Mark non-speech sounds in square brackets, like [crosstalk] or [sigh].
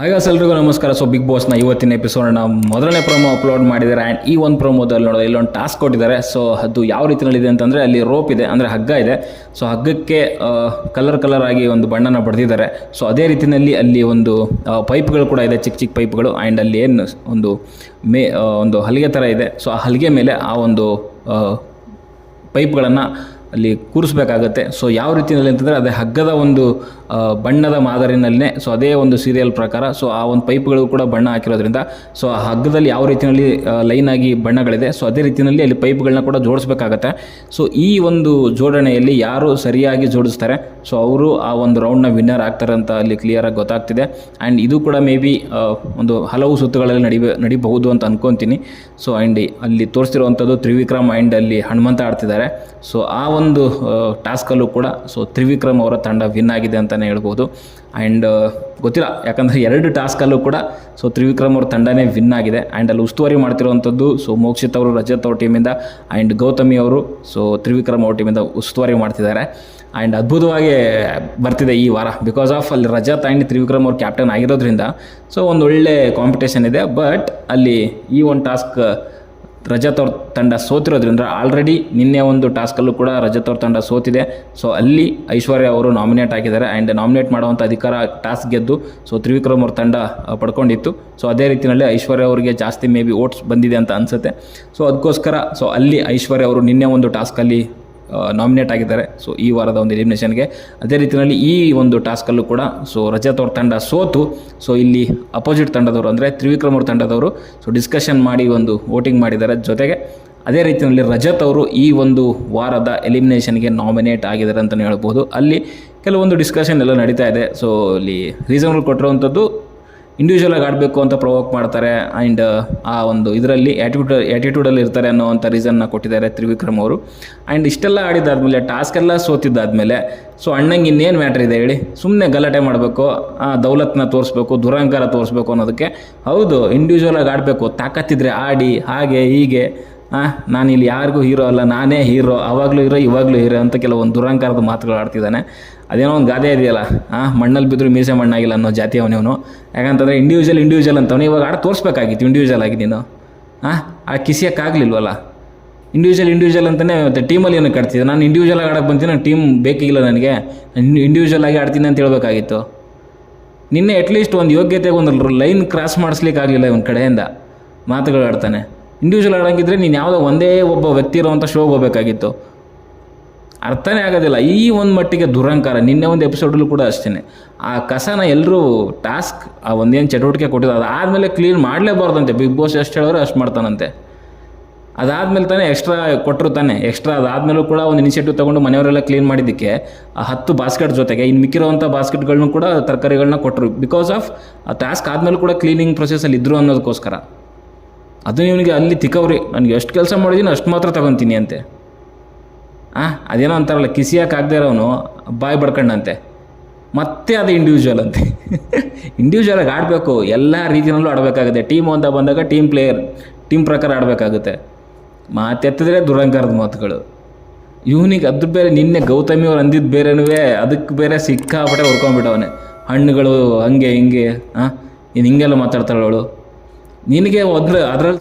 ಹಾಗೆ ಎಲ್ರಿಗೂ ನಮಸ್ಕಾರ. ಸೊ ಬಿಗ್ ಬಾಸ್ನ ಇವತ್ತಿನ ಎಪಿಸೋಡ್ನ ಮೊದಲನೇ ಪ್ರೊಮೋ ಅಪ್ಲೋಡ್ ಮಾಡಿದ್ದಾರೆ. ಆ್ಯಂಡ್ ಈ ಒಂದು ಪ್ರೊಮೋದಲ್ಲಿ ನೋಡೋದು ಇಲ್ಲೊಂದು ಟಾಸ್ಕ್ ಕೊಟ್ಟಿದ್ದಾರೆ. ಸೊ ಅದು ಯಾವ ರೀತಿಯಲ್ಲಿದೆ ಅಂತಂದರೆ ಅಲ್ಲಿ ರೋಪ್ ಇದೆ, ಅಂದರೆ ಹಗ್ಗ ಇದೆ. ಸೊ ಹಗ್ಗಕ್ಕೆ ಕಲರ್ ಕಲರ್ ಆಗಿ ಒಂದು ಬಣ್ಣನ ಬಡ್ದಿದ್ದಾರೆ ಸೊ ಅದೇ ರೀತಿಯಲ್ಲಿ ಅಲ್ಲಿ ಒಂದು ಪೈಪ್ಗಳು ಕೂಡ ಇದೆ, ಚಿಕ್ಕ ಚಿಕ್ಕ ಪೈಪ್ಗಳು ಆ್ಯಂಡ್ ಅಲ್ಲಿ ಏನು, ಒಂದು ಮೇ ಒಂದು ಹಲಿಗೆ ಥರ ಇದೆ. ಸೊ ಆ ಹಲಿಗೆ ಮೇಲೆ ಆ ಒಂದು ಪೈಪ್ಗಳನ್ನು ಅಲ್ಲಿ ಕೂರಿಸ್ಬೇಕಾಗತ್ತೆ. ಸೊ ಯಾವ ರೀತಿಯಲ್ಲಿ ಅಂತಂದರೆ ಅದೇ ಹಗ್ಗದ ಒಂದು ಬಣ್ಣದ ಮಾದರಿನಲ್ಲೇ ಸೊ ಅದೇ ಒಂದು ಸೀರಿಯಲ್ ಪ್ರಕಾರ ಸೊ ಆ ಒಂದು ಪೈಪ್ಗಳು ಕೂಡ ಬಣ್ಣ ಹಾಕಿರೋದ್ರಿಂದ ಸೊ ಆ ಹಗ್ಗದಲ್ಲಿ ಯಾವ ರೀತಿಯಲ್ಲಿ ಲೈನ್ ಆಗಿ ಬಣ್ಣಗಳಿದೆ ಸೊ ಅದೇ ರೀತಿಯಲ್ಲಿ ಅಲ್ಲಿ ಪೈಪ್ಗಳನ್ನ ಕೂಡ ಜೋಡಿಸ್ಬೇಕಾಗತ್ತೆ. ಸೊ ಈ ಒಂದು ಜೋಡಣೆಯಲ್ಲಿ ಯಾರು ಸರಿಯಾಗಿ ಜೋಡಿಸ್ತಾರೆ ಸೊ ಅವರು ಆ ಒಂದು ರೌಂಡ್ನ ವಿನ್ನರ್ ಆಗ್ತಾರೆ ಅಂತ ಅಲ್ಲಿ ಕ್ಲಿಯರಾಗಿ ಗೊತ್ತಾಗ್ತಿದೆ. ಆ್ಯಂಡ್ ಇದು ಕೂಡ ಮೇ ಬಿ ಒಂದು ಹಲವು ಸುತ್ತುಗಳಲ್ಲಿ ನಡಿಬೇ, ನಡಿಬಹುದು ಅಂತ ಅನ್ಕೊತೀನಿ. ಸೊ ಆ್ಯಂಡ್ ಅಲ್ಲಿ ತೋರಿಸ್ತಿರುವಂಥದ್ದು ತ್ರಿವಿಕ್ರಮ್ ಆ್ಯಂಡ್ ಅಲ್ಲಿ ಹನುಮಂತ ಆಡ್ತಿದ್ದಾರೆ. ಸೊ ಆ ಒಂದು ಟಾಸ್ಕಲ್ಲೂ ಕೂಡ, ಸೊ ತ್ರಿವಿಕ್ರಮ್ ಅವರ ತಂಡ ವಿನ್ ಆಗಿದೆ ಅಂತಲೇ ಹೇಳ್ಬೋದು. ಆ್ಯಂಡ್ ಗೊತ್ತಿಲ್ಲ, ಯಾಕಂದರೆ ಎರಡು ಟಾಸ್ಕಲ್ಲೂ ಕೂಡ, ಸೊ ತ್ರಿವಿಕ್ರಮ್ ಅವ್ರ ತಂಡನೇ ವಿನ್ ಆಗಿದೆ. ಆ್ಯಂಡ್ ಅಲ್ಲಿ ಉಸ್ತುವಾರಿ ಮಾಡ್ತಿರುವಂಥದ್ದು, ಸೊ ಮೋಕ್ಷಿತ್ ಅವರು, ರಜತ್ ಅವ್ರ ಟೀಮಿಂದ ಆ್ಯಂಡ್ ಗೌತಮಿ ಅವರು, ಸೊ ತ್ರಿವಿಕ್ರಮ್ ಅವ್ರ ಟೀಮಿಂದ ಉಸ್ತುವಾರಿ ಮಾಡ್ತಿದ್ದಾರೆ. ಆ್ಯಂಡ್ ಅದ್ಭುತವಾಗಿ ಬರ್ತಿದೆ ಈ ವಾರ. ಬಿಕಾಸ್ ಆಫ್ ಅಲ್ಲಿ ರಜತ್ ಆ್ಯಂಡ್ ತ್ರಿವಿಕ್ರಮ್ ಅವ್ರು ಕ್ಯಾಪ್ಟನ್ ಆಗಿರೋದ್ರಿಂದ, ಸೊ ಒಳ್ಳೆ ಕಾಂಪಿಟೇಷನ್ ಇದೆ. ಬಟ್ ಅಲ್ಲಿ ಈ ಒಂದು ಟಾಸ್ಕ್ ರಜತ್ ಅವ್ರ ತಂಡ ಸೋತಿರೋದ್ರಿಂದ ಆಲ್ರೆಡಿ ನಿನ್ನೆ ಒಂದು ಟಾಸ್ಕಲ್ಲೂ ಕೂಡ ರಜತ್ ಅವ್ರ ತಂಡ ಸೋತಿದೆ. ಸೊ ಅಲ್ಲಿ ಐಶ್ವರ್ಯ ಅವರು ನಾಮಿನೇಟ್ ಆಗಿದ್ದಾರೆ ಆ್ಯಂಡ್ ನಾಮಿನೇಟ್ ಮಾಡುವಂಥ ಅಧಿಕಾರ ಟಾಸ್ಕ್ ಗೆದ್ದು ಸೊ ತ್ರಿವಿಕ್ರಮ್ ಅವ್ರ ತಂಡ ಪಡ್ಕೊಂಡಿತ್ತು. ಸೊ ಅದೇ ರೀತಿಯಲ್ಲಿ ಐಶ್ವರ್ಯ ಅವರಿಗೆ ಜಾಸ್ತಿ ಮೇ ಬಿ ಓಟ್ಸ್ ಬಂದಿದೆ ಅಂತ ಅನಿಸುತ್ತೆ. ಸೊ ಅದಕ್ಕೋಸ್ಕರ ಸೊ ಅಲ್ಲಿ ಐಶ್ವರ್ಯ ಅವರು ನಿನ್ನೆ ಒಂದು ಟಾಸ್ಕಲ್ಲಿ ನಾಮಿನೇಟ್ ಆಗಿದ್ದಾರೆ. ಸೊ ಈ ವಾರದ ಒಂದು ಎಲಿಮಿನೇಷನ್ಗೆ ಅದೇ ರೀತಿಯಲ್ಲಿ ಈ ಒಂದು ಟಾಸ್ಕಲ್ಲೂ ಕೂಡ ಸೊ ರಜತ್ ಅವ್ರ ತಂಡ ಸೋತು. ಸೊ ಇಲ್ಲಿ ಅಪೋಸಿಟ್ ತಂಡದವರು ಅಂದರೆ ತ್ರಿವಿಕ್ರಮ್ ಅವ್ರ ತಂಡದವರು. ಸೊ ಡಿಸ್ಕಷನ್ ಮಾಡಿ ಒಂದು ವೋಟಿಂಗ್ ಮಾಡಿದ್ದಾರೆ. ಜೊತೆಗೆ ಅದೇ ರೀತಿಯಲ್ಲಿ ರಜತ್ ಅವರು ಈ ಒಂದು ವಾರದ ಎಲಿಮಿನೇಷನ್ಗೆ ನಾಮಿನೇಟ್ ಆಗಿದ್ದಾರೆ ಅಂತಲೇ ಹೇಳ್ಬೋದು. ಅಲ್ಲಿ ಕೆಲವೊಂದು ಡಿಸ್ಕಷನ್ ಎಲ್ಲ ನಡೀತಾ ಇದೆ. ಸೊ ಅಲ್ಲಿ ರೀಸನ್ಗಳು ಕೊಟ್ಟಿರುವಂಥದ್ದು ಇಂಡಿವಿಜುವಲ್ ಆಗಿ ಆಡಬೇಕು ಅಂತ ಪ್ರೊವೋಕ್ ಮಾಡ್ತಾರೆ ಆ್ಯಂಡ್ ಆ ಒಂದು ಇದರಲ್ಲಿ ಆ್ಯಟಿಟ್ಯೂಡ್ ಆ್ಯಟಿಟ್ಯೂಡಲ್ಲಿ ಇರ್ತಾರೆ ಅನ್ನೋವಂಥ ರೀಸನ್ನ ಕೊಟ್ಟಿದ್ದಾರೆ ತ್ರಿವಿಕ್ರಮ್ ಅವರು. ಆ್ಯಂಡ್ ಇಷ್ಟೆಲ್ಲ ಆಡಿದ್ದಾದಮೇಲೆ ಟಾಸ್ಕ್ ಎಲ್ಲ ಸೋತಿದ್ದಾದಮೇಲೆ ಸೊ ಅಣ್ಣಂಗೆ ಇನ್ನೇನು ಮ್ಯಾಟ್ರ್ ಇದೆ ಹೇಳಿ? ಸುಮ್ಮನೆ ಗಲಾಟೆ ಮಾಡಬೇಕು, ಆ ದೌಲತ್ನ ತೋರಿಸ್ಬೇಕು ದುರಹಂಕಾರ ತೋರಿಸ್ಬೇಕು ಅನ್ನೋದಕ್ಕೆ. ಹೌದು ಇಂಡಿವಿಜುವಲ್ ಆಗಿ ಆಡಬೇಕು, ತಾಕತ್ತಿದ್ರೆ ಆಡಿ, ಹಾಗೆ, ಹೀಗೆ ನಾನು ಇಲ್ಲಿ ಯಾರಿಗೂ ಹೀರೋ ಅಲ್ಲ, ನಾನೇ ಹೀರೋ ಅವಾಗಲೂ ಹೀರೋ ಇವಾಗಲೂ ಹೀರೋ ಅಂತ ಕೆಲವೊಂದು ದುರಹಂಕಾರದ ಮಾತುಗಳು ಆಡ್ತಿದ್ದಾನೆ. ಅದೇನೋ ಒಂದು ಗಾದೆ ಇದೆಯಲ್ಲ ಹಾಂ ಮಣ್ಣಲ್ಲಿ ಬಿದ್ದರೂ ಮೀಸೆ ಮಣ್ಣಾಗಿಲ್ಲ ಅನ್ನೋ ಜಾತಿ ಅವನವನು. ಯಾಕಂತಂದರೆ ಇಂಡಿವಿಜುವಲ್ ಇಂಡಿವಿಜುವಲ್ ಅಂತವನು ಇವಾಗ ಆಡ ತೋರಿಸ್ಬೇಕಾಗಿತ್ತು ಇಂಡಿವಿಜುವಲ್ ಆಗಿ ನೀನು. ಹಾಂ ಆ ಕಿಸಿಯೋಕ್ಕಾಗಲಿಲ್ವಲ್ಲ? ಇಂಡಿವಿಜುವಲ್ ಇಂಡಿವಿಜುವಲ್ ಅಂತಲೇ ಮತ್ತೆ ಟೀಮಲ್ಲಿ ಏನಕ್ಕೆ ಕಟ್ತಿದ್ದೆ. ನಾನು ಇಂಡಿವಿಜುವಲ್ ಆಗಿ ಆಡಕ್ಕೆ ಬಂತೀನಿ ಟೀಮ್ ಬೇಕಿಲ್ಲ ನನಗೆ. ಇಂಡಿವಿಜುವಲ್ ಆಗಿ ಆಡ್ತೀನಿ ಅಂತ ಹೇಳಬೇಕಾಗಿತ್ತು. ನಿನ್ನೆ ಅಟ್ಲೀಸ್ಟ್ ಒಂದು ಯೋಗ್ಯತೆಗೆ ಒಂದು ಲೈನ್ ಕ್ರಾಸ್ ಮಾಡಿಸ್ಲಿಕ್ಕೆ ಆಗಲಿಲ್ಲ ಇವನ ಕಡೆಯಿಂದ. ಮಾತುಗಳು ಆಡ್ತಾನೆ. ಇಂಡಿವಿಜುವಲ್ ಆಡೋಂಗಿದ್ರೆ ನೀನು ಯಾವುದೋ ಒಂದೇ ಒಬ್ಬ ವ್ಯಕ್ತಿ ಇರೋವಂಥ ಶೋಗೆ ಹೋಗ್ಬೇಕಾಗಿತ್ತು. ಅರ್ಥನೇ ಆಗೋದಿಲ್ಲ. ಈ ಒಂದು ಮಟ್ಟಿಗೆ ದುರಂಕಾರ. ನಿನ್ನೆ ಒಂದು ಎಪಿಸೋಡಲ್ಲೂ ಕೂಡ ಅಷ್ಟೇ ಆ ಕಸನ ಎಲ್ಲರೂ ಟಾಸ್ಕ್ ಆ ಒಂದೇನು ಚಟುವಟಿಕೆ ಕೊಟ್ಟಿದ್ದಾರೆ ಅದಾದಮೇಲೆ ಕ್ಲೀನ್ ಮಾಡಲೇಬಾರ್ದಂತೆ. ಬಿಗ್ ಬಾಸ್ ಎಷ್ಟು ಹೇಳೋರು ಅಷ್ಟು ಮಾಡ್ತಾನಂತೆ. ಅದಾದಮೇಲೆ ತಾನೇ ಎಕ್ಸ್ಟ್ರಾ ಕೊಟ್ಟರು ತಾನೆ. ಎಕ್ಸ್ಟ್ರಾ ಅದಾದಮೇಲೂ ಕೂಡ ಒಂದು ಇನಿಷಿಯೇಟಿವ್ ತೊಗೊಂಡು ಮನೆಯವರೆಲ್ಲ ಕ್ಲೀನ್ ಮಾಡಿದ್ದಕ್ಕೆ, ಆ ಹತ್ತು ಬಾಸ್ಕೆಟ್ ಜೊತೆಗೆ ಇನ್ನು ಮಿಕ್ಕಿರೋವಂಥ ಬಾಸ್ಕೆಟ್ಗಳನ್ನೂ ಕೂಡ ತರಕಾರಿಗಳನ್ನ ಕೊಟ್ಟರು ಬಿಕಾಸ್ ಆಫ್ ಆ ಟಾಸ್ಕ್ ಆದಮೇಲೆ ಕೂಡ ಕ್ಲೀನಿಂಗ್ ಪ್ರೊಸೆಸಲ್ಲಿ ಇದ್ದರು ಅನ್ನೋದಕ್ಕೋಸ್ಕರ. ಅದು ಇವನಿಗೆ ಅಲ್ಲಿ ತಿಕ್ಕವ್ರಿ. ನನಗೆ ಎಷ್ಟು ಕೆಲಸ ಮಾಡಿದ್ದೀನಿ ಅಷ್ಟು ಮಾತ್ರ ತಗೊತೀನಿ ಅಂತೆ. ಆ, ಅದೇನೋ ಅಂತಾರಲ್ಲ ಕಿಸಿಯೋಕ್ಕಾಗದೇ ಇರೋನು ಬಾಯಿ ಬಡ್ಕಂಡಂತೆ ಮತ್ತೆ ಅದು ಇಂಡಿವಿಜುವಲ್ ಅಂತೆ. [laughs] ಇಂಡಿವಿಜುವಲಾಗಿ ಆಡಬೇಕು, ಎಲ್ಲ ರೀತಿಯಲ್ಲೂ ಆಡಬೇಕಾಗುತ್ತೆ. ಟೀಮ್ ಅಂತ ಬಂದಾಗ ಟೀಮ್ ಪ್ಲೇಯರ್ ಟೀಮ್ ಪ್ರಕಾರ ಆಡಬೇಕಾಗುತ್ತೆ. ಮಾತೆತ್ತಿದ್ರೆ ದುರಂಕಾರದ ಮಾತುಗಳು. ಇವನಿಗೆ ಅದ್ರ ಬೇರೆ, ನಿನ್ನೆ ಗೌತಮಿ ಅವ್ರು ಅಂದಿದ್ದು ಬೇರೆನೂ ಅದಕ್ಕೆ ಬೇರೆ ಸಿಕ್ಕಾಪಟ್ಟೆ ಹೊರ್ಕೊಂಡ್ಬಿಟ್ಟವನೆ ಹಣ್ಣುಗಳು ಹಂಗೆ ಹಿಂಗೆ ಹಾಂ ನೀನು ಹಿಂಗೆಲ್ಲ ಮಾತಾಡ್ತಾಳೆ ಅವಳು. ನಿನಗೆ ಅದ್ರ, ಅದ್ರಲ್ಲಿ